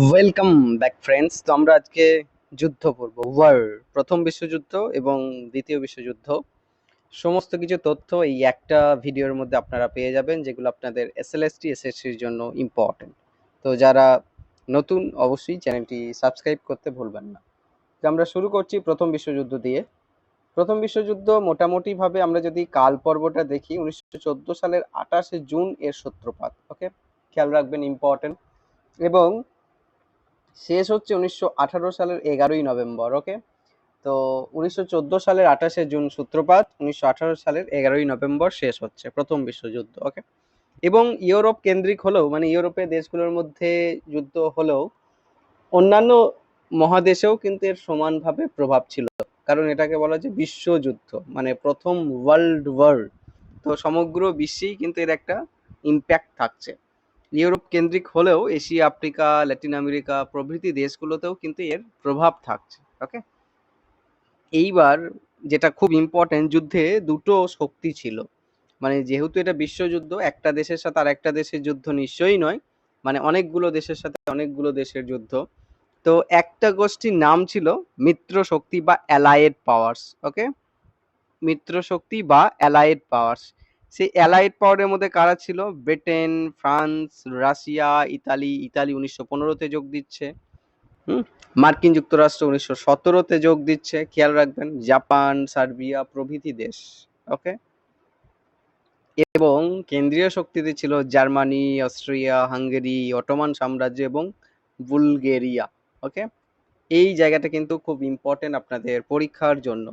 Welcome back friends তো আমরা আজকে যুদ্ধ করব ওয়ার প্রথম বিশ্বযুদ্ধ এবং দ্বিতীয় বিশ্বযুদ্ধ। সমস্ত কিছু তথ্য এই একটা ভিডিওর মধ্যে আপনারা পেয়ে যাবেন, যেগুলো আপনাদের এসএলএসটি এসএসসির জন্য ইম্পর্টেন্ট তো যারা নতুন, অবশ্যই চ্যানেলটি সাবস্ক্রাইব করতে ভুলবেন না। তো আমরা শুরু করছি প্রথম বিশ্বযুদ্ধ দিয়ে। প্রথম বিশ্বযুদ্ধ মোটামুটিভাবে আমরা যদি কাল পর্বটা দেখি, উনিশশো চোদ্দ সালের আঠাশে জুন এর সূত্রপাত ওকে খেয়াল রাখবেন ইম্পর্টেন্ট এবং শেষ হচ্ছে উনিশশো আঠারো সালের এগারোই নভেম্বর ওকে তো উনিশশো চোদ্দ সালের আঠাশে জুন সূত্রপাত, উনিশশো আঠারো সালের এগারোই নভেম্বর শেষ হচ্ছে প্রথম বিশ্বযুদ্ধ ওকে এবং ইউরোপ কেন্দ্রিক হলেও মানে ইউরোপের দেশগুলোর মধ্যে যুদ্ধ হলেও, অন্যান্য মহাদেশেও কিন্তু এর সমানভাবে প্রভাব ছিল। কারণ এটাকে বলা হয় যে বিশ্বযুদ্ধ মানে প্রথম ওয়ার্ল্ড ওয়ার তো সমগ্র বিশ্বেই কিন্তু এর একটা ইম্প্যাক্ট থাকছে। ইউরোপ কেন্দ্রিক হলেও এশিয়া, আফ্রিকা, ল্যাটিন আমেরিকা প্রভৃতি দেশগুলোতেও কিন্তু এর প্রভাব থাকছে ওকে এইবার যেটা খুব ইম্পর্টেন্ট যুদ্ধে দুটো শক্তি ছিল। মানে যেহেতু এটা বিশ্বযুদ্ধ, একটা দেশের সাথে আর একটা দেশের যুদ্ধ নিশ্চয়ই নয়। মানে অনেকগুলো দেশের সাথে অনেকগুলো দেশের যুদ্ধ। তো একটা গোষ্ঠীর নাম ছিল মিত্র শক্তি বা অ্যালায়েড পাওয়ার্স ওকে মিত্র শক্তি বা অ্যালায়েড পাওয়ার্স। সেই অ্যালাইড পাওয়ারের মধ্যে কারা ছিল? Britain France Russia Italy Italy উনিশশো পনেরোতে যোগ দিচ্ছে। হুম? মার্কিন যুক্তরাষ্ট্র উনিশশো সতেরোতে যোগ দিচ্ছে। খেয়াল রাখবেন, জাপান, সার্বিয়া প্রভৃতি দেশ, ওকে? এবং কেন্দ্রীয় শক্তিতে ছিল জার্মানি, অস্ট্রিয়া, হাঙ্গেরি, অটোমান সাম্রাজ্য এবং বুলগেরিয়া, ওকে? এই জায়গাটা কিন্তু খুব ইম্পর্টেন্ট আপনাদের পরীক্ষার জন্য।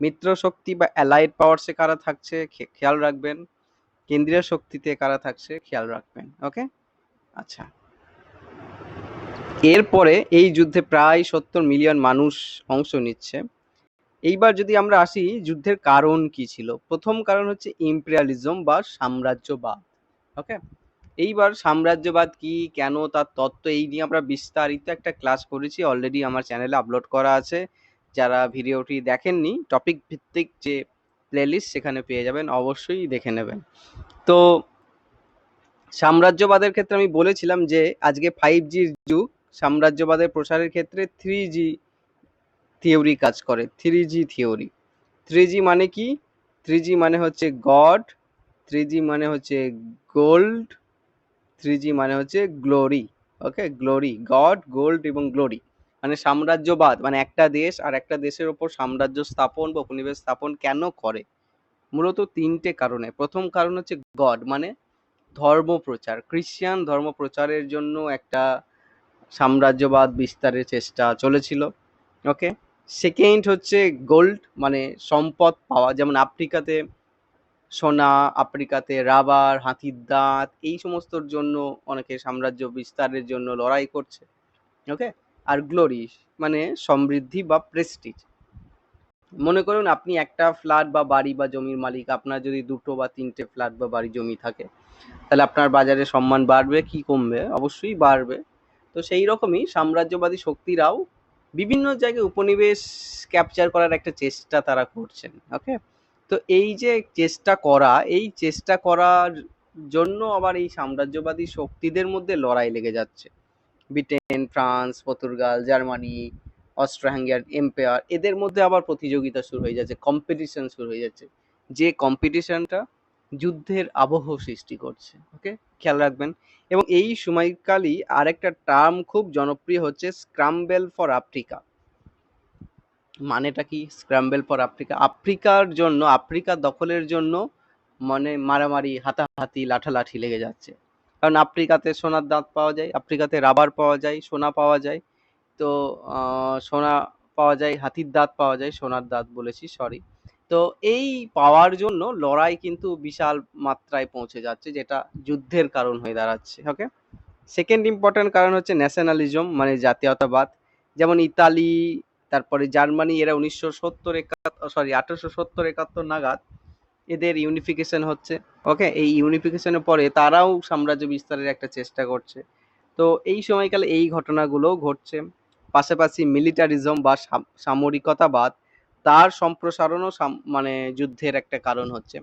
মিত্র শক্তি বা অ্যালাইড পাওয়ার্সে কারা থাকছে খেয়াল রাখবেন। কেন্দ্রীয় শক্তিতে কারা থাকছে, খেয়াল রাখবেন ওকে আচ্ছা। এরপরে এই যুদ্ধে প্রায় সত্তর মিলিয়ন মানুষ অংশ নিচ্ছে। এইবার যদি আমরা আসি, যুদ্ধের কারণ কি ছিল? প্রথম কারণ হচ্ছে ইম্পেরিয়ালিজম বা সাম্রাজ্যবাদ ওকে এইবার সাম্রাজ্যবাদ কি, কেন, তার তত্ত্ব এই নিয়ে আমরা বিস্তারিত একটা ক্লাস করেছি অলরেডি আমার চ্যানেলে আপলোড করা আছে। যারা ভিডিওটি দেখেননি টপিক ভিত্তিক যে প্লেলিস্ট সেখানে পেয়ে যাবেন, অবশ্যই দেখে নেবেন। তো সাম্রাজ্যবাদের ক্ষেত্রে আমি বলেছিলাম যে, আজকে ফাইভ জির যুগ, সাম্রাজ্যবাদের প্রসারের ক্ষেত্রে থ্রি জি থিওরি কাজ করে three G theory three G মানে কি? থ্রি জি মানে হচ্ছে গড থ্রি জি মানে হচ্ছে গোল্ড থ্রি জি মানে হচ্ছে glory okay glory God gold এবং গ্লোরি মানে সাম্রাজ্যবাদ মানে একটা দেশ আর একটা দেশের ওপর সাম্রাজ্য স্থাপন বা উপনিবেশ স্থাপন কেন করে? মূলত তিনটে কারণে। প্রথম কারণ হচ্ছে গড মানে ধর্ম প্রচার খ্রিস্টান ধর্ম প্রচারের জন্য একটা সাম্রাজ্যবাদ বিস্তারের চেষ্টা চলেছিল, ওকে? সেকেন্ড হচ্ছে গোল্ড মানে সম্পদ পাওয়া। যেমন আফ্রিকাতে সোনা, আফ্রিকাতে রাবার, হাতির দাঁত, এই সমস্তর জন্য অনেকে সাম্রাজ্য বিস্তারের জন্য লড়াই করছে, ওকে? আর গ্লোরি মানে সমৃদ্ধি বা প্রেস্টিজ মনে করুন আপনি একটা ফ্ল্যাট বা বাড়ি বা জমির মালিক, আপনার যদি দুটো বা তিনটে ফ্ল্যাট বা বাড়ি জমি থাকে, তাহলে আপনার বাজারে সম্মান বাড়বে, কি কমবে? অবশ্যই বাড়বে। তো সেই রকমই সাম্রাজ্যবাদী শক্তিরাও বিভিন্ন জায়গায় উপনিবেশ ক্যাপচার করার একটা চেষ্টা তারা করছেন ওকে তো এই যে চেষ্টা করা, এই চেষ্টা করার জন্য আবার এই সাম্রাজ্যবাদী শক্তিদের মধ্যে লড়াই লেগে যাচ্ছে। Britain, France, Portugal, Germany Austro empire, এদের মধ্যে আবার প্রতিযোগিতা শুরু হয়ে যাচ্ছে কম্পিটিশন শুরু হয়ে যাচ্ছে। যে কম্পিটিশনটা যুদ্ধের আবহ সৃষ্টি করছে ওকে খেয়াল রাখবেন। এবং এই সময়কালই আরেকটা টার্ম খুব জনপ্রিয় হচ্ছে স্ক্রাম্বেল ফর আফ্রিকা মানেটা কি? স্ক্রাম্বেল ফর আফ্রিকা আফ্রিকার জন্য, আফ্রিকা দখলের জন্য মানে মারামারি, হাতাহাতি, লাঠালাঠি লেগে যাচ্ছে। কারণ আফ্রিকাতে সোনার দাঁত পাওয়া যায়, আফ্রিকাতে রাবার পাওয়া যায়, সোনা পাওয়া যায়। তো সোনা পাওয়া যায়, হাতির দাঁত পাওয়া যায়, সোনার দাঁত বলেছি সরি তো এই পাওয়ার জন্য লড়াই কিন্তু বিশাল মাত্রায় পৌঁছে যাচ্ছে, যেটা যুদ্ধের কারণ হয়ে দাঁড়াচ্ছে ওকে সেকেন্ড ইম্পর্ট্যান্ট কারণ হচ্ছে ন্যাশনালিজম মানে জাতীয়তাবাদ। যেমন ইতালি, তারপরে জার্মানি, এরা উনিশশো সত্তর একাত্তর সরি আঠারোশো সত্তর একাত্তর নাগাদ এদের ইউনিফিকেশন হচ্ছে। ওকে এই ইউনিফিকেশনের পরে তারাও সাম্রাজ্য বিস্তারের একটা চেষ্টা করছে। তো এই সময়কালে এই ঘটনাগুলোও ঘটছে। পাশাপাশি মিলিটারিজম বা সাম- সামরিকতাবাদ তার সম্প্রসারণও সাম- মানে যুদ্ধের একটা কারণ হচ্ছে।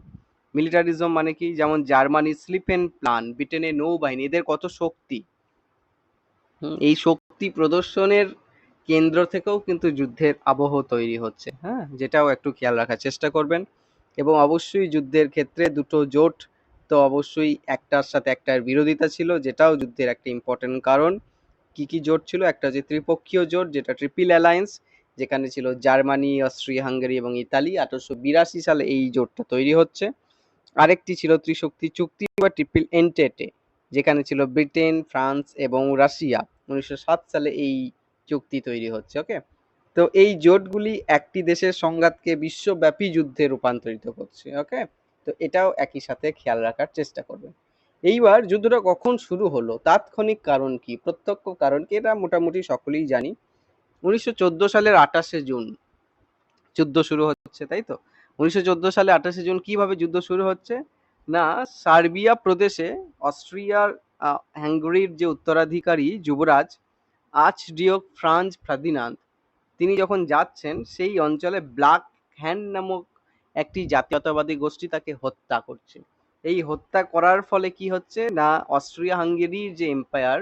মিলিটারিজম মানে কি? যেমন জার্মানি স্লিপেন প্লান ব্রিটেনের নৌবাহিনী, এদের কত শক্তি? এই শক্তি প্রদর্শনের কেন্দ্র থেকেও কিন্তু যুদ্ধের আবহ তৈরি হচ্ছে। হ্যাঁ? যেটাও একটু খেয়াল রাখার চেষ্টা করবেন। এবং অবশ্যই যুদ্ধের ক্ষেত্রে দুটো জোট তো অবশ্যই একটার সাথে একটার বিরোধিতা ছিল, যেটাও যুদ্ধের একটা ইম্পর্টেন্ট কারণ। কি কি জোট ছিল? একটা হচ্ছে ত্রিপক্ষীয় জোট, যেটা ট্রিপল অ্যালায়েন্স যেখানে ছিল জার্মানি অস্ট্রিয়া হাঙ্গেরি এবং ইতালি। আঠারোশো বিরাশি সালে এই জোটটা তৈরি হচ্ছে। আরেকটি ছিল ত্রিশক্তি চুক্তি, বা ট্রিপল এন্টেটে যেখানে ছিল ব্রিটেন ফ্রান্স এবং রাশিয়া উনিশশো সাত সালে এই চুক্তি তৈরি হচ্ছে ওকে তো এই জোটগুলি একটি দেশের সংঘাতকে বিশ্বব্যাপী যুদ্ধে রূপান্তরিত করছে ওকে তো এটাও একই সাথে খেয়াল রাখার চেষ্টা করবেন এইবার যুদ্ধটা কখন শুরু হলো তাৎক্ষণিক কারণ কি প্রত্যক্ষ কারণ কি এটা মোটামুটি সকলেই জানি। উনিশশো চোদ্দ সালের আঠাশে জুন যুদ্ধ শুরু হচ্ছে তাই তো? উনিশশো চোদ্দ সালে আঠাশে জুন কীভাবে যুদ্ধ শুরু হচ্ছে? না সার্বিয়া প্রদেশে অস্ট্রিয়ার আহ, হাঙ্গেরির যে উত্তরাধিকারী যুবরাজ আর্চডিওক ফ্রান্স ফার্দিনান্দ তিনি যখন যাচ্ছেন, সেই অঞ্চলে ব্ল্যাক হ্যান্ড নামক একটি জাতীয়তাবাদী গোষ্ঠী তাকে হত্যা করছে। এই হত্যা করার ফলে কি হচ্ছে না অস্ট্রিয়া হাঙ্গেরির যে এম্পায়ার,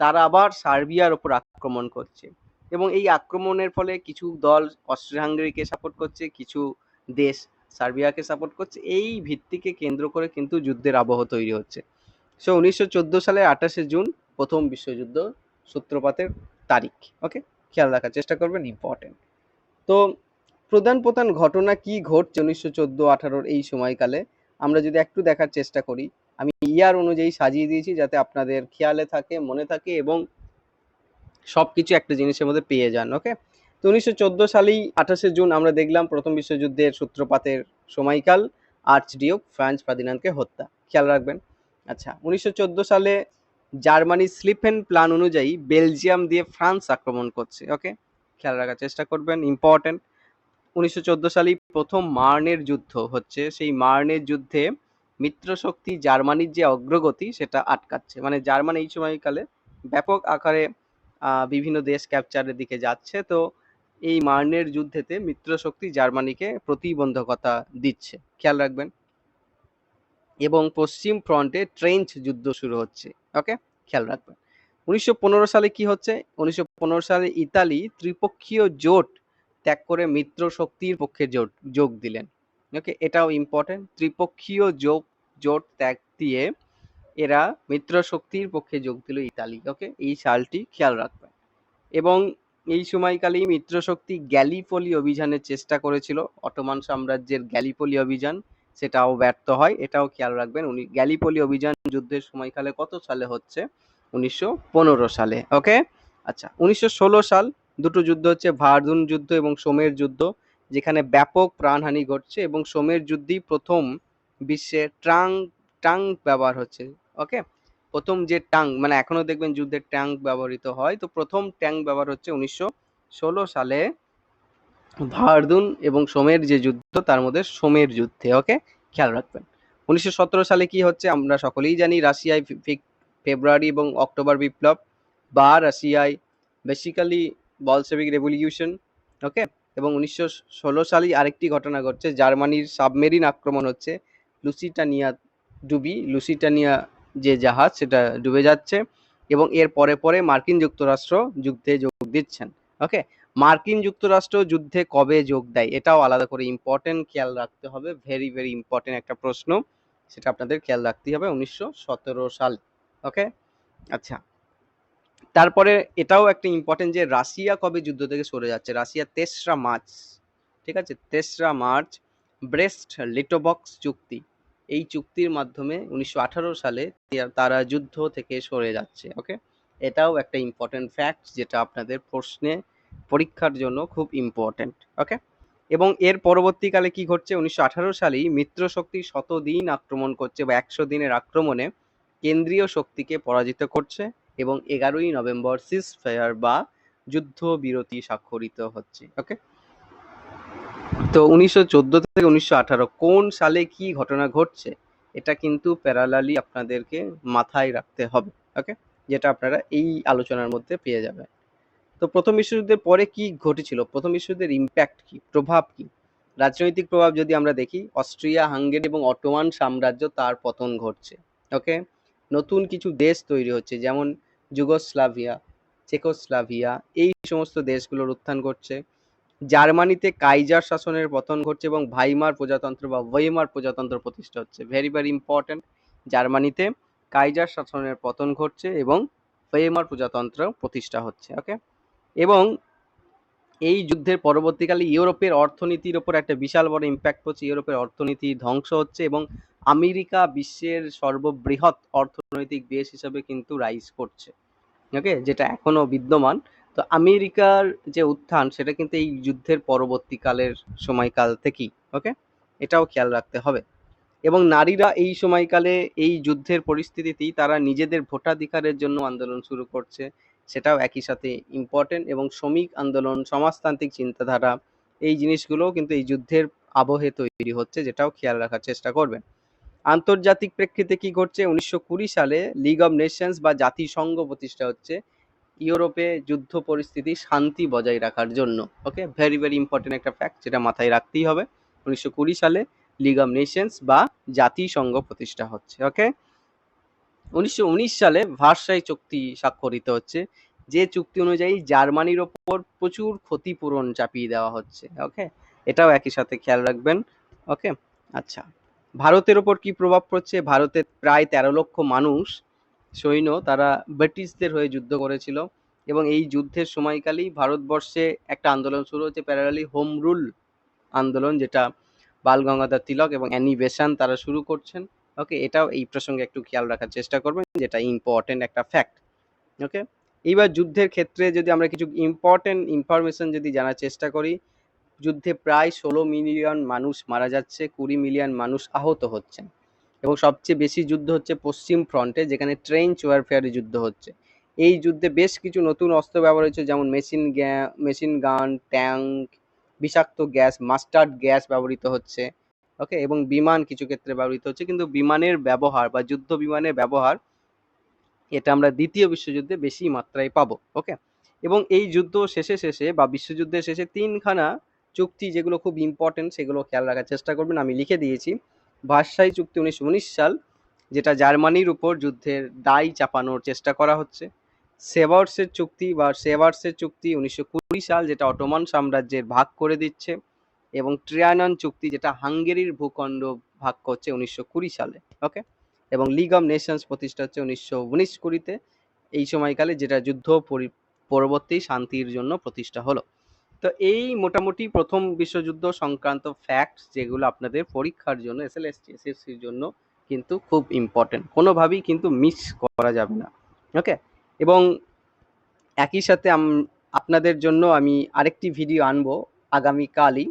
তারা আবার সার্বিয়ার ওপর আক্রমণ করছে। এবং এই আক্রমণের ফলে কিছু দল অস্ট্রিয়া হাঙ্গেরিকে সাপোর্ট করছে, কিছু দেশ সার্বিয়াকে সাপোর্ট করছে। এই ভিত্তিকে কেন্দ্র করে কিন্তু যুদ্ধের আবহ তৈরি হচ্ছে। সো উনিশশো চোদ্দ সালে আঠাশে জুন প্রথম বিশ্বযুদ্ধ সূত্রপাতের তারিখ ওকে খেয়াল রাখার চেষ্টা করবেন ইম্পর্টেন্ট তো প্রধান প্রধান ঘটনা কি ঘটছে উনিশশো চোদ্দ, আঠারোর এই সময়কালে? আমরা যদি একটু দেখার চেষ্টা করি, আমি ইয়ার অনুযায়ী সাজিয়ে দিয়েছি যাতে আপনাদের খেয়ালে থাকে, মনে থাকে এবং সব কিছু একটা জিনিসের মধ্যে পেয়ে যান ওকে তো উনিশশো চোদ্দ সালেই আঠাশে জুন আমরা দেখলাম প্রথম বিশ্বযুদ্ধের সূত্রপাতের সময়কাল, আর্চডিওক ফ্রান্স ফার্দিনান্দকে হত্যা। খেয়াল রাখবেন। আচ্ছা উনিশশো চোদ্দ সালে জার্মানি স্লিপেন প্ল্যান অনুযায়ী বেলজিয়াম দিয়ে ফ্রান্স আক্রমণ করছে ওকে খেয়াল রাখার চেষ্টা করবেন ইম্পর্টেন্ট উনিশশো চোদ্দ সালেই প্রথম মার্নের যুদ্ধ হচ্ছে, সেই মার্নের যুদ্ধে মিত্রশক্তি জার্মানির যে অগ্রগতি সেটা আটকাচ্ছে। মানে জার্মান এই সময়কালে ব্যাপক আকারে বিভিন্ন দেশ ক্যাপচারের দিকে যাচ্ছে, তো এই মার্নের যুদ্ধেতে মিত্রশক্তি জার্মানিকে প্রতিবন্ধকতা দিচ্ছে। খেয়াল রাখবেন। এবং পশ্চিম ফ্রন্টে ট্রেঞ্চ যুদ্ধ শুরু হচ্ছে। ওকে খেয়াল রাখবেন। উনিশশো পনেরো সালে কি হচ্ছে? উনিশশো পনেরো সালে ইতালি ত্রিপক্ষীয় জোট ত্যাগ করে মিত্র শক্তির পক্ষে জোট, যোগ দিলেন। ওকে এটাও ইম্পর্টেন্ট ত্রিপক্ষীয় যোগ জোট ত্যাগ দিয়ে এরা মিত্র শক্তির পক্ষে যোগ দিল ইতালি। ওকে এই সালটি খেয়াল রাখবেন। এবং এই সময়কালেই মিত্র শক্তি গ্যালিপলি অভিযানের চেষ্টা করেছিল। অটোমান সাম্রাজ্যের গ্যালিপলি অভিযান সেটাও ব্যর্থ হয়, এটাও খেয়াল রাখবেন। উনি গ্যালিপলি অভিযান যুদ্ধের সময়কালে কত সালে হচ্ছে? উনিশশো পনেরো সালে, ওকে? আচ্ছা উনিশশো ষোলো সাল দুটো যুদ্ধ হচ্ছে, ভার্দুন যুদ্ধ এবং সোমের যুদ্ধ, যেখানে ব্যাপক প্রাণহানি ঘটছে এবং সোমের যুদ্ধই প্রথম বিশ্বে ট্রাং টাং ব্যবহার হচ্ছে, ওকে? প্রথম যে টাং মানে এখনও দেখবেন যুদ্ধের ট্যাঙ্ক ব্যবহৃত হয়, তো প্রথম ট্যাঙ্ক ব্যবহার হচ্ছে উনিশশো ষোলো সালে। ভার্দুন এবং সোমের যে যুদ্ধ, তার মধ্যে সোমের যুদ্ধে ওকে খেয়াল রাখবেন। উনিশশো সতেরো সালে কি হচ্ছে, আমরা সকলেই জানি, রাশিয়ায় ফেব্রুয়ারি এবং অক্টোবর বিপ্লব বা রাশিয়ায় বেসিক্যালি বলসেভিক রেভলিউশন ওকে এবং উনিশশো ষোলো সালেই আরেকটি ঘটনা ঘটছে, জার্মানির সাবমেরিন আক্রমণ হচ্ছে, লুসিটানিয়া ডুবি, লুসিটানিয়া যে জাহাজ, সেটা ডুবে যাচ্ছে এবং এর পরে পরে মার্কিন যুক্তরাষ্ট্র যুদ্ধে যোগ দিচ্ছেন ওকে মার্কিন যুক্তরাষ্ট্র যুদ্ধে কবে যোগ দেয়, এটাও আলাদা করে ইম্পর্টেন্ট খেয়াল রাখতে হবে। ভেরি ভেরি ইম্পর্টেন্ট একটা প্রশ্ন, সেটা আপনাদের খেয়াল রাখতে হবে উনিশশো সতেরো সাল ওকে আচ্ছা তারপরে এটাও একটা ইম্পর্টেন্ট যে রাশিয়া কবে যুদ্ধ থেকে সরে যাচ্ছে, রাশিয়া তেসরা মার্চ, ঠিক আছে? তেসরা মার্চ, ব্রেস্ট লিটোবক্স চুক্তি, এই চুক্তির মাধ্যমে উনিশশো আঠারো সালে তারা যুদ্ধ থেকে সরে যাচ্ছে ওকে এটাও একটা ইম্পর্টেন্ট ফ্যাক্ট যেটা আপনাদের প্রশ্নে পরীক্ষার জন্য খুব ইম্পর্টেন্ট ওকে এবং এর পরবর্তীকালে কি ঘটছে? উনিশশো আঠারো সালেই মিত্র শক্তি শতদিন আক্রমণ করছে বা একশো দিনের আক্রমণে কেন্দ্রীয় শক্তিকে পরাজিত করছে এবং এগারোই নভেম্বর সিস ফায়ার বা যুদ্ধ বিরতি স্বাক্ষরিত হচ্ছে ওকে তো উনিশশো চোদ্দ থেকে উনিশশো আঠারো কোন সালে কি ঘটনা ঘটছে? এটা কিন্তু প্যারালালি আপনাদেরকে মাথায় রাখতে হবে ওকে যেটা আপনারা এই আলোচনার মধ্যে পেয়ে যাবেন। তো প্রথম বিশ্বযুদ্ধের পরে কি ঘটেছিল? প্রথম বিশ্বযুদ্ধের ইম্প্যাক্ট কি? প্রভাব কি? রাজনৈতিক প্রভাব যদি আমরা দেখি, অস্ট্রিয়া, হাঙ্গেরি এবং অটোমান সাম্রাজ্য তার পতন ঘটছে ওকে নতুন কিছু দেশ তৈরি হচ্ছে, যেমন যুগোস্লাভিয়া, চেকোস্লাভিয়া, এই সমস্ত দেশগুলোর উত্থান ঘটছে। জার্মানিতে কাইজার শাসনের পতন ঘটছে এবং ভাইমার প্রজাতন্ত্র বা ওয়েমার প্রজাতন্ত্র প্রতিষ্ঠা হচ্ছে। ভেরি ভেরি ইম্পর্ট্যান্ট জার্মানিতে কাইজার শাসনের পতন ঘটছে এবং ওয়েমার প্রজাতন্ত্র প্রতিষ্ঠা হচ্ছে ওকে এবং এই যুদ্ধের পরবর্তীকালে ইউরোপের অর্থনীতির ওপর একটা বিশাল বড় ইম্প্যাক্ট পড়ছে। ইউরোপের অর্থনীতি ধ্বংস হচ্ছে এবং আমেরিকা বিশ্বের সর্ববৃহৎ অর্থনৈতিক দেশ হিসেবে কিন্তু রাইজ করছে। ওকে যেটা এখনও বিদ্যমান। তো আমেরিকার যে উত্থান, সেটা কিন্তু এই যুদ্ধের পরবর্তীকালের সময়কাল থেকেই। ওকে এটাও খেয়াল রাখতে হবে। এবং নারীরা এই সময়কালে এই যুদ্ধের পরিস্থিতিতেই তারা নিজেদের ভোটাধিকারের জন্য আন্দোলন শুরু করছে। সেটাও একই সাথে ইম্পর্টেন্ট এবং শ্রমিক আন্দোলন, সমাজতান্ত্রিক চিন্তাধারা, এই জিনিসগুলোও কিন্তু এই যুদ্ধের আবহে তৈরি হচ্ছে, যেটাও খেয়াল রাখার চেষ্টা করবেন। আন্তর্জাতিক প্রেক্ষিতে কি ঘটছে? উনিশশো কুড়ি সালে লিগ অব নেশনস বা জাতিসংঘ প্রতিষ্ঠা হচ্ছে। ইউরোপে যুদ্ধ পরিস্থিতি শান্তি বজায় রাখার জন্য ওকে ভেরি ভেরি ইম্পর্টেন্ট একটা ফ্যাক্ট যেটা মাথায় রাখতেই হবে। উনিশশো কুড়ি সালে লিগ অব নেশনস বা জাতিসংঘ প্রতিষ্ঠা হচ্ছে ওকে উনিশশো উনিশ সালে ভার্সাই চুক্তি স্বাক্ষরিত হচ্ছে। যে চুক্তি অনুযায়ী জার্মানির ওপর প্রচুর ক্ষতিপূরণ চাপিয়ে দেওয়া হচ্ছে ওকে এটাও একই সাথে খেয়াল রাখবেন ওকে আচ্ছা ভারতের ওপর কি প্রভাব পড়ছে? ভারতের প্রায় তেরো লক্ষ মানুষ সৈন্য তারা ব্রিটিশদের হয়ে যুদ্ধ করেছিল এবং এই যুদ্ধের সময়কালেই ভারতবর্ষে একটা আন্দোলন শুরু হচ্ছে প্যারালি হোম রুল আন্দোলন, যেটা বাল গঙ্গাধর তিলক এবং অ্যানি বেসান তারা শুরু করছেন। ওকে এটাও এই প্রসঙ্গে একটু খেয়াল রাখার চেষ্টা করবেন, যেটা ইম্পর্টেন্ট একটা ফ্যাক্ট ওকে এইবার যুদ্ধের ক্ষেত্রে যদি আমরা কিছু ইম্পর্টেন্ট ইনফরমেশন যদি জানার চেষ্টা করি, যুদ্ধে প্রায় ষোলো মিলিয়ন মানুষ মারা যাচ্ছে, কুড়ি মিলিয়ন মানুষ আহত হচ্ছেন। এবং সবচেয়ে বেশি যুদ্ধ হচ্ছে পশ্চিম ফ্রন্টে যেখানে ট্রেঞ্চ ওয়ারফেয়ারে যুদ্ধ হচ্ছে। এই যুদ্ধে বেশ কিছু নতুন অস্ত্র ব্যবহার হয়েছে, যেমন মেশিন গ্যা মেশিন গান ট্যাঙ্ক বিষাক্ত গ্যাস মাস্টার্ড গ্যাস ব্যবহৃত হচ্ছে। ওকে? এবং বিমান কিছু ক্ষেত্রে ব্যবহৃত হচ্ছে। কিন্তু বিমানের ব্যবহার বা যুদ্ধ বিমানের ব্যবহার, এটা আমরা দ্বিতীয় বিশ্বযুদ্ধে বেশি মাত্রায় পাবো, ওকে? এবং এই যুদ্ধ শেষে শেষে বা বিশ্বযুদ্ধের শেষে তিনখানা চুক্তি যেগুলো খুব ইম্পর্টেন্ট সেগুলো খেয়াল রাখার চেষ্টা করবেন। আমি লিখে দিয়েছি। ভাষাই চুক্তি উনিশশো উনিশ সাল, যেটা জার্মানির উপর যুদ্ধের দায় চাপানোর চেষ্টা করা হচ্ছে। সেভার্সের চুক্তি বা সেভার্সের চুক্তি উনিশশো কুড়ি সাল, যেটা অটোমান সাম্রাজ্যের ভাগ করে দিচ্ছে। এবং ট্রিয়ানন চুক্তি, যেটা হাঙ্গেরির ভূখণ্ড ভাগ করছে উনিশশো কুড়ি সালে ওকে এবং লিগ অফ নেশনস প্রতিষ্ঠা হচ্ছে উনিশশো উনিশ কুড়িতে, এই সময়কালে যেটা যুদ্ধ পরবর্তী শান্তির জন্য প্রতিষ্ঠা হলো। তো এই মোটামুটি প্রথম বিশ্বযুদ্ধ সংক্রান্ত ফ্যাক্টস যেগুলো আপনাদের পরীক্ষার জন্য এস এল এসএসসির জন্য কিন্তু খুব ইম্পর্টেন্ট কোনোভাবেই কিন্তু মিস করা যাবে না ওকে এবং একই সাথে আপনাদের জন্য আমি আরেকটি ভিডিও আনব আগামীকালই।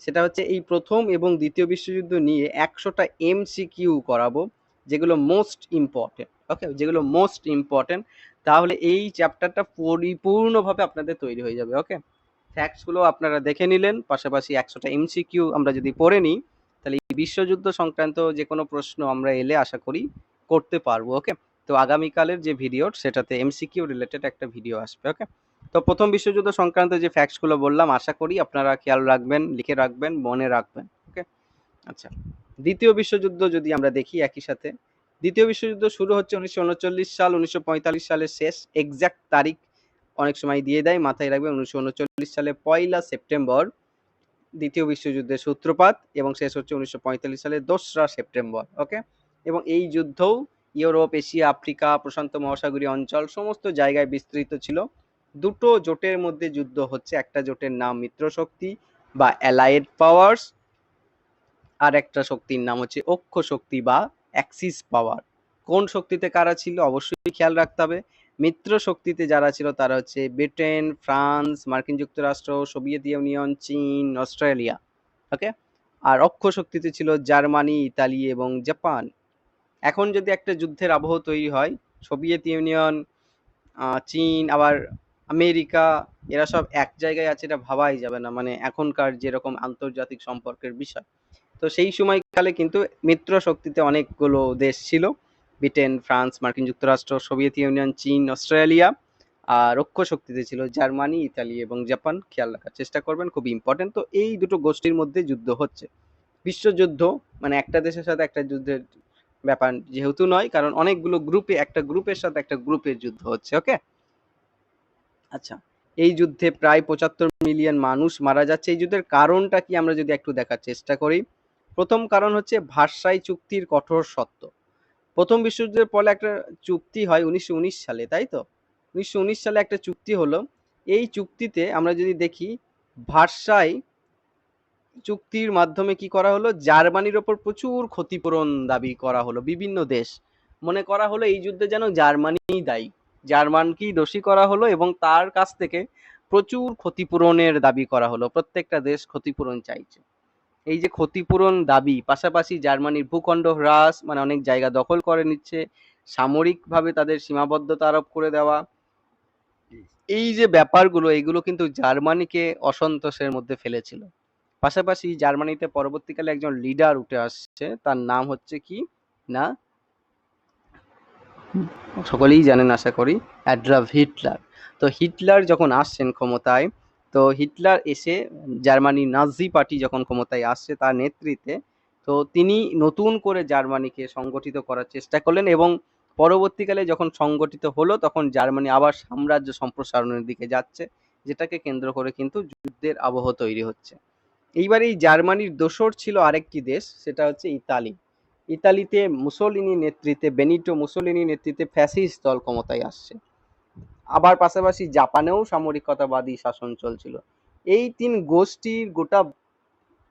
সেটা হচ্ছে এই প্রথম এবং দ্বিতীয় বিশ্বযুদ্ধ নিয়ে একশোটা এমসিকিউ করাবো, যেগুলো মোস্ট ইম্পর্টেন্ট ওকে যেগুলো মোস্ট ইম্পর্টেন্ট তাহলে এই চ্যাপ্টারটা পরিপূর্ণভাবে আপনাদের তৈরি হয়ে যাবে ওকে ফ্যাক্টসগুলো আপনারা দেখে নিলেন, পাশাপাশি একশোটা এমসিকিউ আমরা যদি পড়ে নিই, তাহলে এই বিশ্বযুদ্ধ সংক্রান্ত যে কোনো প্রশ্ন আমরা এলে আশা করি করতে পারব ওকে তো আগামীকালের যে ভিডিও সেটাতে এমসিকিউ রিলেটেড একটা ভিডিও আসবে ওকে তো প্রথম বিশ্বযুদ্ধ সংক্রান্ত যে ফ্যাক্টসগুলো বললাম, আশা করি আপনারা খেয়াল রাখবেন, লিখে রাখবেন, মনে রাখবেন ওকে আচ্ছা দ্বিতীয় বিশ্বযুদ্ধ যদি আমরা দেখি একই সাথে, দ্বিতীয় বিশ্বযুদ্ধ শুরু হচ্ছে উনিশশো উনচল্লিশ সাল, উনিশশো সালের শেষ এক্সাক্ট তারিখ অনেক সময় দিয়ে দেয়, মাথায় রাখবেন উনিশশো সালে পয়লা সেপ্টেম্বর, দ্বিতীয় বিশ্বযুদ্ধের সূত্রপাত এবং শেষ হচ্ছে উনিশশো সালের দোসরা সেপ্টেম্বর ওকে এবং এই যুদ্ধও ইউরোপ, এশিয়া, আফ্রিকা, প্রশান্ত মহাসাগরীয় অঞ্চল, সমস্ত জায়গায় বিস্তৃত ছিল। দুটো জোটের মধ্যে যুদ্ধ হচ্ছে। একটা জোটের নাম মিত্রশক্তি বা অ্যালায়েড পাওয়ার্স আর একটা শক্তির নাম হচ্ছে অক্ষ শক্তি বা অ্যাক্সিস পাওয়ার কোন শক্তিতে কারা ছিল অবশ্যই খেয়াল রাখতে হবে। মিত্র শক্তিতে যারা ছিল তারা হচ্ছে ব্রিটেন ফ্রান্স মার্কিন যুক্তরাষ্ট্র সোভিয়েত ইউনিয়ন চীন অস্ট্রেলিয়া ওকে আর অক্ষ শক্তিতে ছিল জার্মানি, ইতালি এবং জাপান। এখন যদি একটা যুদ্ধের আবহ তৈরি হয় সোভিয়েত ইউনিয়ন চীন আবার আমেরিকা, এরা সব এক জায়গায় আছে, এটা ভাবাই যাবে না। মানে এখনকার যেরকম আন্তর্জাতিক সম্পর্কের বিষয়। তো সেই সময়কালে কিন্তু মিত্র শক্তিতে অনেকগুলো দেশ ছিল। ব্রিটেন, ফ্রান্স, মার্কিন যুক্তরাষ্ট্র, সোভিয়েত ইউনিয়ন, চীন, অস্ট্রেলিয়া। আর রক্ষ শক্তিতে ছিল জার্মানি, ইতালি এবং জাপান। খেয়াল রাখার চেষ্টা করবেন, খুব ইম্পর্টেন্ট তো এই দুটো গোষ্ঠীর মধ্যে যুদ্ধ হচ্ছে। বিশ্বযুদ্ধ মানে একটা দেশের সাথে একটা যুদ্ধের ব্যাপার যেহেতু নয়, কারণ অনেকগুলো গ্রুপে, একটা গ্রুপের সাথে একটা গ্রুপের যুদ্ধ হচ্ছে ওকে আচ্ছা এই যুদ্ধে প্রায় পঁচাত্তর মিলিয়ন মানুষ মারা যাচ্ছে। এই যুদ্ধের কারণটা কি আমরা যদি একটু দেখার চেষ্টা করি? প্রথম কারণ হচ্ছে ভার্সাই চুক্তির কঠোর সত্য। প্রথম বিশ্বযুদ্ধের ফলে একটা চুক্তি হয় উনিশশো উনিশ সালে, তাই তো? উনিশশো উনিশ সালে একটা চুক্তি হলো, এই চুক্তিতে আমরা যদি দেখি, ভার্সাই চুক্তির মাধ্যমে কি করা হলো? জার্মানির ওপর প্রচুর ক্ষতিপূরণ দাবি করা হলো বিভিন্ন দেশ। মনে করা হলো এই যুদ্ধে যেন জার্মানিই দায়ী। জার্মানকেই দোষী করা হলো এবং তার কাছ থেকে প্রচুর ক্ষতিপূরণের দাবি করা হলো। প্রত্যেকটা দেশ ক্ষতিপূরণ চাইছে। এই যে ক্ষতিপূরণ দাবি, পাশাপাশি জার্মানির ভূখণ্ড হ্রাস মানে অনেক জায়গা দখল করে নিচ্ছে, সামরিকভাবে তাদের সীমাবদ্ধতা আরোপ করে দেওয়া, এই যে ব্যাপারগুলো, এগুলো কিন্তু জার্মানিকে অসন্তোষের মধ্যে ফেলেছিল। পাশাপাশি জার্মানিতে পরবর্তীকালে একজন লিডার উঠে আসছে, তার নাম হচ্ছে কি? না সকলেই জানেন, আশা করি, অ্যাড্রাফ হিটলার। তো হিটলার যখন আসছেন ক্ষমতায়, তো হিটলার এসে জার্মানি নাজি পার্টি যখন ক্ষমতায় আসছে তার নেতৃত্বে, তো তিনি নতুন করে জার্মানিকে সংগঠিত করার চেষ্টা করলেন এবং পরবর্তীকালে যখন সংগঠিত হলো, তখন জার্মানি আবার সাম্রাজ্য সম্প্রসারণের দিকে যাচ্ছে, যেটাকে কেন্দ্র করে কিন্তু যুদ্ধের আবহ তৈরি হচ্ছে। এইবার এই জার্মানির দোসর ছিল আরেকটি দেশ, সেটা হচ্ছে ইতালি। ইতালিতে মুসোলিনি নেতৃত্বে, বেনিটো মুসোলিনি নেতৃত্বে ফ্যাসিস্ট দল ক্ষমতায় আসছে। আবার পাশাপাশি জাপানেও সামরিকতাবাদী শাসন চলছিল। এই তিন গোষ্ঠীর গোটা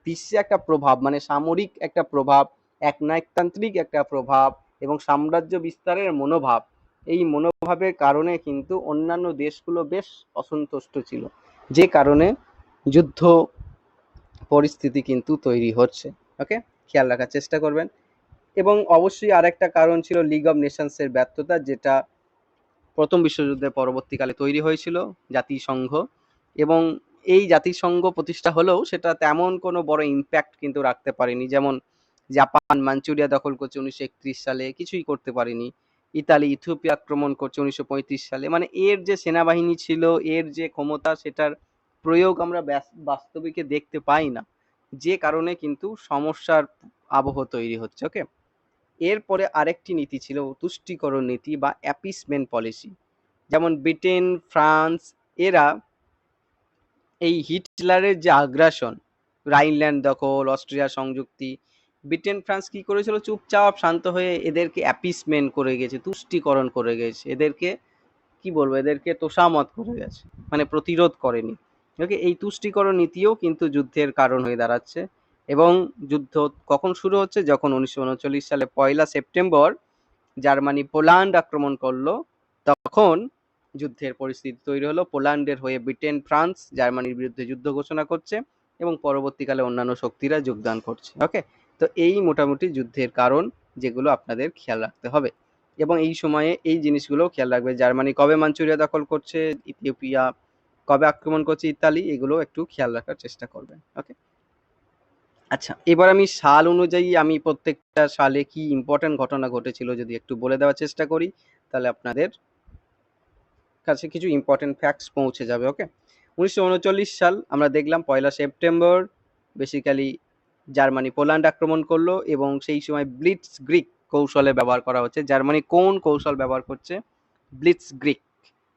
বিশ্বে একটা প্রভাব মানে সামরিক একটা প্রভাব, একনায়কতান্ত্রিক একটা প্রভাব এবং সাম্রাজ্য বিস্তারের মনোভাব, এই মনোভাবের কারণে কিন্তু অন্যান্য দেশগুলো বেশ অসন্তুষ্ট ছিল। যে কারণে যুদ্ধ পরিস্থিতি কিন্তু তৈরি হচ্ছে। ওকে? খেয়াল রাখার চেষ্টা করবেন। এবং অবশ্যই আরেকটা কারণ ছিল লিগ অব নেশনসের ব্যর্থতা, যেটা প্রথম বিশ্বযুদ্ধের পরবর্তীকালে তৈরি হয়েছিল জাতিসংঘ। এবং এই জাতিসংঘ প্রতিষ্ঠা হলেও সেটা তেমন কোনো বড় ইম্প্যাক্ট কিন্তু রাখতে পারেনি। যেমন জাপান, মাঞ্চুরিয়া দখল করছে উনিশশো একত্রিশ সালে, কিছুই করতে পারেনি। ইতালি, ইথিওপিয়া আক্রমণ করছে উনিশশো পঁয়ত্রিশ সালে। মানে এর যে সেনাবাহিনী ছিল, এর যে ক্ষমতা, সেটার প্রয়োগ আমরা বাস্তবিকে দেখতে পাই না। যে কারণে কিন্তু সমস্যার আবহ তৈরি হচ্ছে ওকে এরপরে আরেকটি নীতি ছিল তুষ্টিকরণ নীতি বা অ্যাপিসমেন্ট পলিসি যেমন ব্রিটেন, ফ্রান্স, এরা এই হিটলারের যে আগ্রাসন, রাইনল্যান্ড দখল, অস্ট্রিয়া সংযুক্তি, ব্রিটেন, ফ্রান্স কি করেছিল? চুপচাপ শান্ত হয়ে এদেরকে অ্যাপিসমেন্ট করে গেছে, তুষ্টিকরণ করে গেছে। এদেরকে, কি বলব, এদেরকে তোষামত করে গেছে। মানে প্রতিরোধ করেনি। ওকে এই তুষ্টিকরণ নীতিও কিন্তু যুদ্ধের কারণ হয়ে দাঁড়াচ্ছে। এবং যুদ্ধ কখন শুরু হচ্ছে? যখন উনিশশো উনচল্লিশ সালে পয়লা সেপ্টেম্বর জার্মানি পোল্যান্ড আক্রমণ করল, তখন যুদ্ধের পরিস্থিতি তৈরি হলো। পোল্যান্ডের হয়ে ব্রিটেন, ফ্রান্স, জার্মানির বিরুদ্ধে যুদ্ধ ঘোষণা করছে এবং পরবর্তীকালে অন্যান্য শক্তিরা যোগদান করছে। ওকে? তো এই মোটামুটি যুদ্ধের কারণ যেগুলো আপনাদের খেয়াল রাখতে হবে। এবং এই সময়ে এই জিনিসগুলো খেয়াল রাখবে। জার্মানি কবে মাঞ্চুরিয়া দখল করছে? ইথিওপিয়া কবে আক্রমণ করছে? ইতালি এগুলো একটু খেয়াল রাখার চেষ্টা করবেন। ওকে? আচ্ছা এবার আমি সাল অনুযায়ী আমি প্রত্যেকটা সালে কি ইম্পর্টেন্ট ঘটনা ঘটেছিল যদি একটু বলে দেওয়ার চেষ্টা করি, তাহলে আপনাদের কাছে কিছু ইম্পর্টেন্ট ফ্যাক্টস পৌঁছে যাবে ওকে উনিশশো উনচল্লিশ সাল আমরা দেখলাম পয়লা সেপ্টেম্বর বেসিক্যালি জার্মানি পোল্যান্ড আক্রমণ করল এবং সেই সময় ব্লিটস গ্রিক কৌশলে ব্যবহার করা হচ্ছে। জার্মানি কোন কৌশল ব্যবহার করছে? Blitzkrieg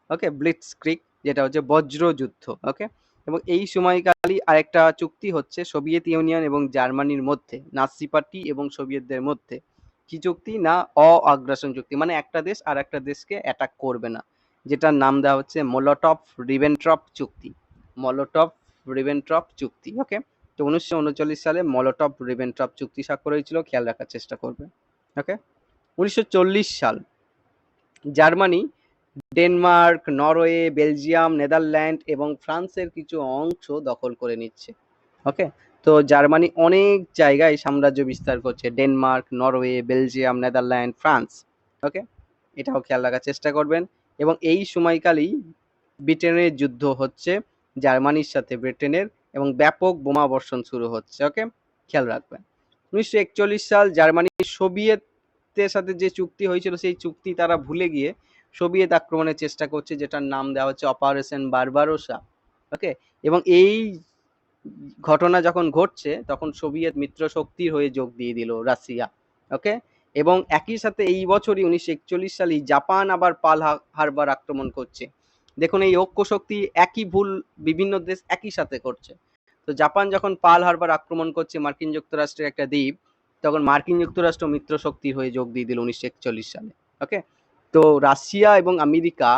okay blitzkrieg যেটা হচ্ছে বজ্র যুদ্ধ ওকে এবং এই সময়কালই আরেকটা চুক্তি হচ্ছে সোভিয়েত ইউনিয়ন এবং জার্মানির মধ্যে, নাৎসি পার্টি এবং সোভিয়েতদের মধ্যে। কি চুক্তি? না, অ আগ্রাসন চুক্তি। মানে একটা দেশ আর একটা দেশকে অ্যাটাক করবে না। যেটার নাম দেওয়া হচ্ছে মোলোটফ রিবেন্ট্রপ চুক্তি। মলোটপ রিবেন্ট্রপ চুক্তি ওকে তো উনিশশো উনচল্লিশ সালে মলোটপ রিবেন্ট্রপ চুক্তি স্বাক্ষর হয়েছিল। খেয়াল রাখার চেষ্টা করবে ওকে উনিশশো চল্লিশ সাল, Germany Denmark, Norway, Belgium, Netherland এবং ফ্রান্সের কিছু অংশ দখল করে নিচ্ছে। ওকে তো জার্মানি অনেক জায়গায় সাম্রাজ্য বিস্তার করছে। Denmark, Norway, Belgium, Netherland, France. Okay এটাও খেয়াল রাখার চেষ্টা করবেন। এবং এই সময়কালেই ব্রিটেনের যুদ্ধ হচ্ছে জার্মানির সাথে ব্রিটেনের এবং ব্যাপক বোমা বর্ষণ শুরু হচ্ছে। ওকে খেয়াল রাখবেন। উনিশশো একচল্লিশ সাল জার্মানি সোভিয়েতের সাথে যে চুক্তি হয়েছিল, সেই চুক্তি তারা ভুলে গিয়ে সোভিয়েত আক্রমণের চেষ্টা করছে, যেটার নাম দেওয়া হচ্ছে অপারেশন বারবারোসা ওকে এবং এই ঘটনা যখন ঘটছে, তখন সোভিয়েত মিত্র শক্তির হয়ে যোগ দিয়ে দিল রাশিয়া ওকে এবং একই সাথে এই বছরই উনিশশো একচল্লিশ সালেই জাপান আবার পাল হারবার আক্রমণ করছে। দেখুন, এই ঐক্য শক্তি একই ভুল বিভিন্ন দেশ একই সাথে করছে। তো জাপান যখন পাল হারবার আক্রমণ করছে মার্কিন যুক্তরাষ্ট্রের একটা দ্বীপ, তখন মার্কিন যুক্তরাষ্ট্র মিত্র শক্তি হয়ে যোগ দিয়ে দিল উনিশশো একচল্লিশ সালে ওকে তো রাশিয়া এবং আমেরিকা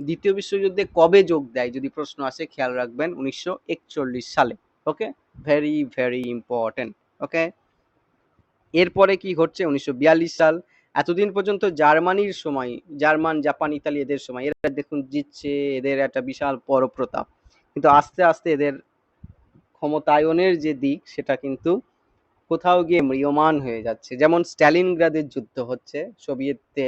দ্বিতীয় বিশ্বযুদ্ধে কবে যোগ দেয়, যদি প্রশ্ন আসে, খেয়াল রাখবেন, উনিশশো একচল্লিশ সালে okay very very important okay এরপরে কি ঘটছে, উনিশশো বিয়াল্লিশ সাল, এতদিন পর্যন্ত জার্মানির সময়, জার্মান, জাপান, ইতালি এদের সময়, এরা দেখুন জিতছে, এদের একটা বিশাল পরপ্রতাপ, কিন্তু আস্তে আস্তে এদের ক্ষমতায়নের যে দিক, সেটা কিন্তু কোথাও গিয়ে ম্রিয়মান হয়ে যাচ্ছে, যেমন স্ট্যালিনগ্রাদের যুদ্ধ হচ্ছে, সোভিয়েততে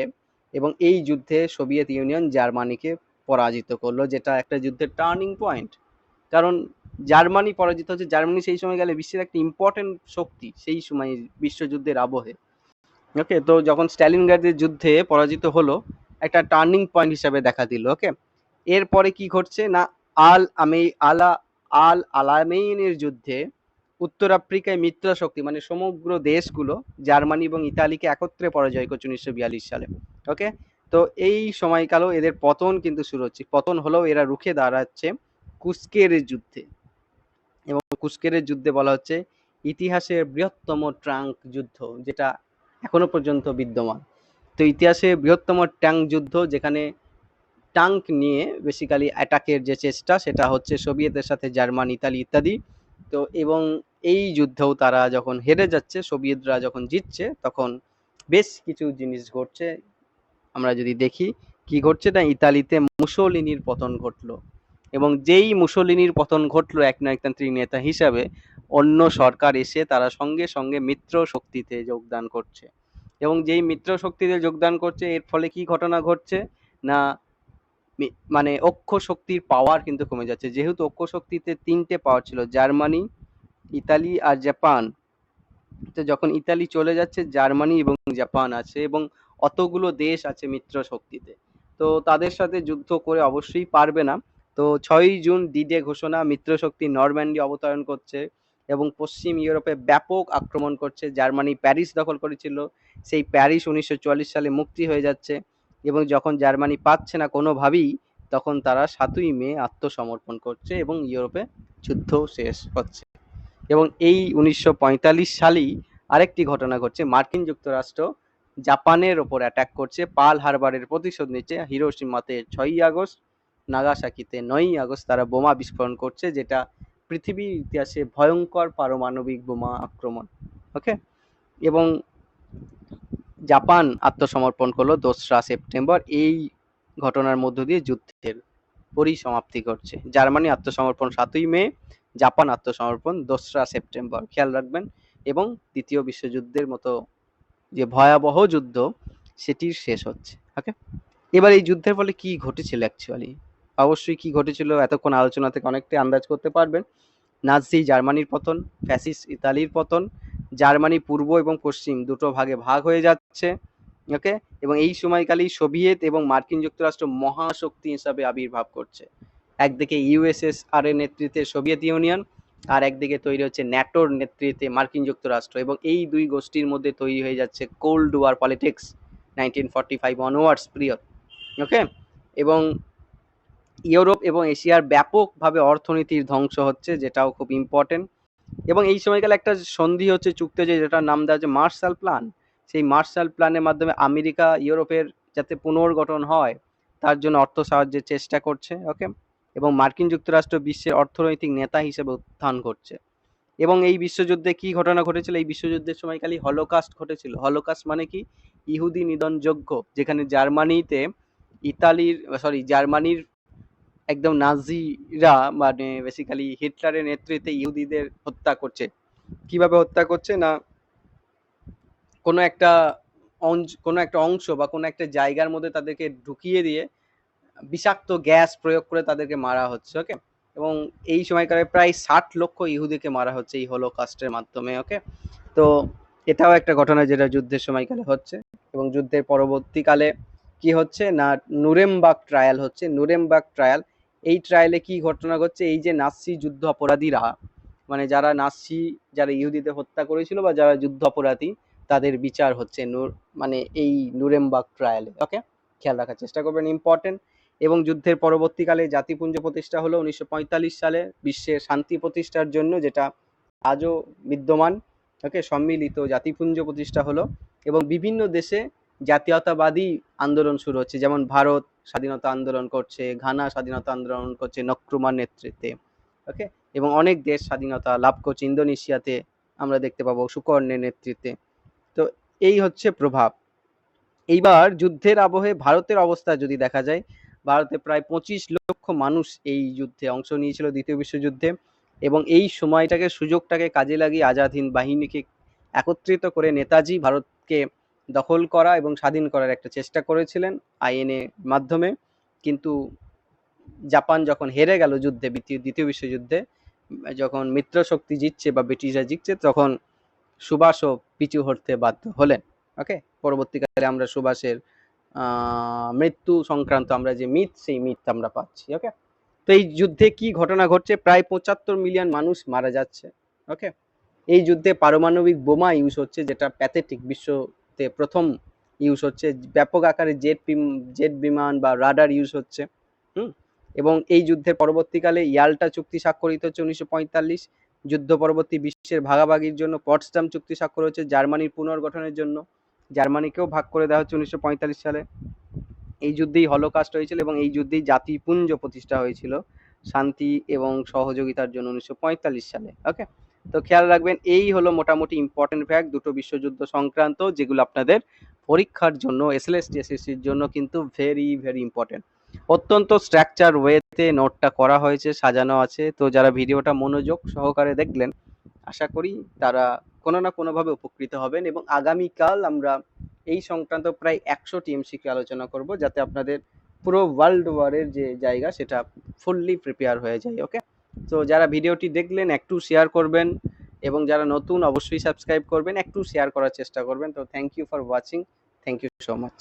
এবং এই যুদ্ধে সোভিয়েত ইউনিয়ন জার্মানিকে পরাজিত করল, যেটা একটা যুদ্ধের টার্নিং পয়েন্ট কারণ জার্মানি পরাজিত হচ্ছে, জার্মানি সেই সময় গেলে বিশ্বের একটা ইম্পর্টেন্ট শক্তি, সেই সময় বিশ্বযুদ্ধের আবহে। ওকে তো যখন স্ট্যালিনগ্রাদের যুদ্ধে পরাজিত হলো, একটা টার্নিং পয়েন্ট হিসাবে দেখা দিল ওকে এরপরে কি ঘটছে? না আল আমি আলা আল আলামেইনের যুদ্ধে উত্তর আফ্রিকায় মিত্র শক্তি মানে সমগ্র দেশগুলো, জার্মানি এবং ইতালিকে একত্রে পরাজয় করছে উনিশশো বিয়াল্লিশ সালে ওকে তো এই সময়কালেও এদের পতন কিন্তু শুরু হচ্ছে। পতন হলেও এরা রুখে দাঁড়াচ্ছে কুস্কের যুদ্ধে। এবং কুস্কের যুদ্ধে বলা হচ্ছে ইতিহাসের বৃহত্তম ট্রাঙ্ক যুদ্ধ, যেটা এখনও পর্যন্ত বিদ্যমান। তো ইতিহাসে বৃহত্তম ট্যাঙ্ক যুদ্ধ, যেখানে ট্যাঙ্ক নিয়ে বেসিক্যালি অ্যাটাকের যে চেষ্টা, সেটা হচ্ছে সোভিয়েতের সাথে জার্মান, ইতালি ইত্যাদি। তো এবং এই যুদ্ধেও তারা যখন হেরে যাচ্ছে, সোভিয়েতরা যখন জিতছে, তখন বেশ কিছু জিনিস ঘটছে। আমরা যদি দেখি, কি ঘটছে না, ইতালিতে মুসোলিনির পতন ঘটলো। এবং যেই মুসোলিনির পতন ঘটলো এক নায়কতান্ত্রিক নেতা হিসাবে, অন্য সরকার এসে তারা সঙ্গে সঙ্গে মিত্র শক্তিতে যোগদান করছে। এবং যেই মিত্র শক্তিতে যোগদান করছে, এর ফলে কি ঘটনা ঘটছে? না মানে অক্ষ শক্তির পাওয়ার কিন্তু কমে যাচ্ছে। যেহেতু অক্ষ শক্তিতে তিনটে পাওয়ার ছিল, জার্মানি ইতালি আর জাপান। তো যখন ইতালি চলে যাচ্ছে, জার্মানি এবং জাপান আছে এবং অতগুলো দেশ আছে মিত্র শক্তিতে তো তাদের সাথে যুদ্ধ করে অবশ্যই পারবে না। তো ছয়ই জুন ডিডে ঘোষণা মিত্র শক্তি নরম্যান্ডি অবতরণ করছে এবং পশ্চিম ইউরোপে ব্যাপক আক্রমণ করছে। জার্মানি প্যারিস দখল করেছিল, সেই প্যারিস উনিশশো চুয়াল্লিশ সালে মুক্তি হয়ে যাচ্ছে এবং যখন জার্মানি পাচ্ছে না কোনোভাবেই, তখন তারা সাতই মে আত্মসমর্পণ করছে এবং ইউরোপে যুদ্ধ শেষ হচ্ছে। এবং এই উনিশশো পঁয়তাল্লিশ সালেই আরেকটি ঘটনা ঘটছে। মার্কিন যুক্তরাষ্ট্র জাপানের ওপর অ্যাটাক করছে। পাল হারবারের প্রতিশোধ নিচ্ছে। হিরোশিমাতে ছয়ই আগস্ট, নাগাসাকিতে নয়ই আগস্ট তারা বোমা বিস্ফোরণ করছে, যেটা পৃথিবীর ইতিহাসে ভয়ঙ্কর পারমাণবিক বোমা আক্রমণ। ওকে? এবং জাপান আত্মসমর্পণ করল দোসরা সেপ্টেম্বর। এই ঘটনার মধ্য দিয়ে যুদ্ধের পরিসমাপ্তি ঘটছে। জার্মানি আত্মসমর্পণ সাতই মে জাপান আত্মসমর্পণ, দোসরা সেপ্টেম্বর, খেয়াল রাখবেন। এবং দ্বিতীয় বিশ্বযুদ্ধের মতো যে ভয়াবহ যুদ্ধ, সেটির শেষ হচ্ছে। ওকে এবার এই যুদ্ধের ফলে কি ঘটেছিল অ্যাকচুয়ালি অবশ্যই কি ঘটেছিল, এতক্ষণ আলোচনা থেকে অনেকটাই আন্দাজ করতে পারবেন। নাজি জার্মানির পতন, ফ্যাসিস ইতালির পতন, জার্মানি পূর্ব এবং পশ্চিম দুটো ভাগে ভাগ হয়ে যাচ্ছে। ওকে এবং এই সময়কালেই সোভিয়েত এবং মার্কিন যুক্তরাষ্ট্র মহাশক্তি হিসাবে আবির্ভাব করছে। একদিকে ইউএসএসআর এর নেতৃত্বে সোভিয়েত ইউনিয়ন, আর একদিকে তৈরি হচ্ছে ন্যাটোর নেতৃত্বে মার্কিন যুক্তরাষ্ট্র এবং এই দুই গোষ্ঠীর মধ্যে তৈরি হয়ে যাচ্ছে cold war politics nineteen forty five onwards period okay এবং ইউরোপ এবং এশিয়ার ব্যাপকভাবে অর্থনীতির ধ্বংস হচ্ছে, যেটাও খুব ইম্পর্টেন্ট এবং এই সময়কালে একটা সন্ধি হচ্ছে চুক্তি যে যেটার নাম দেওয়া হচ্ছে মার্শাল প্ল্যান সেই মার্শাল প্ল্যানের মাধ্যমে আমেরিকা, ইউরোপের যাতে পুনর্গঠন হয়, তার জন্য অর্থ সাহায্যের চেষ্টা করছে ওকে এবং মার্কিন যুক্তরাষ্ট্র বিশ্বের অর্থনৈতিক নেতা হিসেবে উত্থান করছে। এবং এই বিশ্বযুদ্ধে কি ঘটনা ঘটেছিল? এই বিশ্বযুদ্ধের সময় খালি হলোকাস্ট ঘটেছিল। হলোকাস্ট মানে কি? ইহুদি নিধনযোগ্য যেখানে জার্মানিতে ইতালির সরি জার্মানির একদম নাজিরা মানে বেসিক্যালি হিটলারের নেতৃত্বে ইহুদিদের হত্যা করছে। কীভাবে হত্যা করছে? না, কোনো একটা অঞ্চ- কোনো একটা অংশ বা কোনো একটা জায়গার মধ্যে তাদেরকে ঢুকিয়ে দিয়ে বিষাক্ত গ্যাস প্রয়োগ করে তাদেরকে মারা হচ্ছে ওকে এবং এই সময়কালে প্রায় ষাট লক্ষ ইহুদিকে মারা হচ্ছে এই হলোকাস্টের মাধ্যমে ওকে তো এটাও একটা ঘটনা যেটা যুদ্ধের সময়কালে হচ্ছে এবং যুদ্ধের পরবর্তীকালে কি হচ্ছে? না, নুরেমবাগ ট্রায়াল হচ্ছে। নুরেমবাগ ট্রায়াল এই ট্রায়ালে কি ঘটনা ঘটছে? এই যে নাসি যুদ্ধ অপরাধীরা মানে যারা নাসি যারা ইহুদিতে হত্যা করেছিল বা যারা যুদ্ধ অপরাধী, তাদের বিচার হচ্ছে নূর মানে এই নুরেমবাগ ট্রায়ালে ওকে খেয়াল রাখার চেষ্টা করবেন ইম্পর্টেন্ট এবং যুদ্ধের পরবর্তীকালে জাতিপুঞ্জ প্রতিষ্ঠা হলো উনিশশো পঁয়তাল্লিশ সালে বিশ্বের শান্তি প্রতিষ্ঠার জন্য, যেটা আজও বিদ্যমান। ওকে, সম্মিলিত জাতিপুঞ্জ প্রতিষ্ঠা হলো এবং বিভিন্ন দেশে জাতীয়তাবাদী আন্দোলন শুরু হচ্ছে, যেমন ভারত স্বাধীনতা আন্দোলন করছে, ঘানা স্বাধীনতা আন্দোলন করছে নক্রুমার নেতৃত্বে, ওকে? এবং অনেক দেশ স্বাধীনতা লাভ করছে, ইন্দোনেশিয়াতে আমরা দেখতে পাবো সুকর্ণের নেতৃত্বে। তো এই হচ্ছে প্রভাব। এইবার যুদ্ধের আবহে ভারতের অবস্থা যদি দেখা যায় ভারতে প্রায় পঁচিশ লক্ষ মানুষ এই যুদ্ধে অংশ নিয়েছিল দ্বিতীয় বিশ্বযুদ্ধে এবং এই সময়টাকে, সুযোগটাকে কাজে লাগিয়ে আজাদ হিন্দ বাহিনীকে একত্রিত করে নেতাজি ভারতকে দখল করা এবং স্বাধীন করার একটা চেষ্টা করেছিলেন আইএনএ মাধ্যমে। কিন্তু জাপান যখন হেরে গেল যুদ্ধে, দ্বিতীয় বিশ্বযুদ্ধে, যখন মিত্র শক্তি জিতছে বা ব্রিটিশরা জিতছে, তখন সুভাষও পিছু হটতে বাধ্য হলেন। ওকে পরবর্তীকালে আমরা সুভাষের মৃত্যু সংক্রান্ত আমরা যে মিথ সেই মিথ আমরা পাচ্ছি ওকে তো এই যুদ্ধে কি ঘটনা ঘটছে? প্রায় পঁচাত্তর মিলিয়ন মানুষ মারা যাচ্ছে ওকে এই যুদ্ধে পারমাণবিক বোমা ইউজ হচ্ছে, যেটা প্যাথেটিক বিশ্বতে প্রথম ইউজ হচ্ছে, ব্যাপক আকারে জেট জেট বিমান বা রাডার ইউজ হচ্ছে, হুম? এবং এই যুদ্ধের পরবর্তীকালে ইয়াল্টা চুক্তি স্বাক্ষরিত হচ্ছে উনিশশো পঁয়তাল্লিশ, যুদ্ধ পরবর্তী বিশ্বের ভাগাভাগির জন্য পটসডাম চুক্তি স্বাক্ষর হচ্ছে, জার্মানির পুনর্গঠনের জন্য জার্মানিকেও ভাগ করে দেওয়া হচ্ছে উনিশশো পঁয়তাল্লিশ সালে। এই যুদ্ধেই হলোকাস্ট হয়েছিল এবং এই যুদ্ধেই জাতিপুঞ্জ প্রতিষ্ঠা হয়েছিল শান্তি এবং সহযোগিতার জন্য উনিশশো পঁয়তাল্লিশ সালে ওকে তো খেয়াল রাখবেন, এই হলো মোটামুটি ইম্পর্টেন্ট ফ্যাক্ট দুটো বিশ্বযুদ্ধ সংক্রান্ত যেগুলো আপনাদের পরীক্ষার জন্য এসএলএস টিএসএসসির জন্য কিন্তু ভেরি ভেরি ইম্পর্টেন্ট অত্যন্ত স্ট্রাকচার ওয়েতে নোটটা করা হয়েছে, সাজানো আছে। তো যারা ভিডিওটা মনোযোগ সহকারে দেখলেন আশা করি তারা কোনো না কোনোভাবে উপকৃত হবেন এবং আগামীকাল আমরা এই সংক্রান্ত প্রায় একশোটি এমসিকিউ আলোচনা করব যাতে আপনাদের পুরো ওয়ার্ল্ড ওয়ারের যে জায়গা সেটা ফুললি প্রিপেয়ার হয়ে যায় ওকে তো যারা ভিডিওটি দেখলেন, একটু শেয়ার করবেন এবং যারা নতুন অবশ্যই সাবস্ক্রাইব করবেন, একটু শেয়ার করার চেষ্টা করবেন। তো thank you for watching thank you so much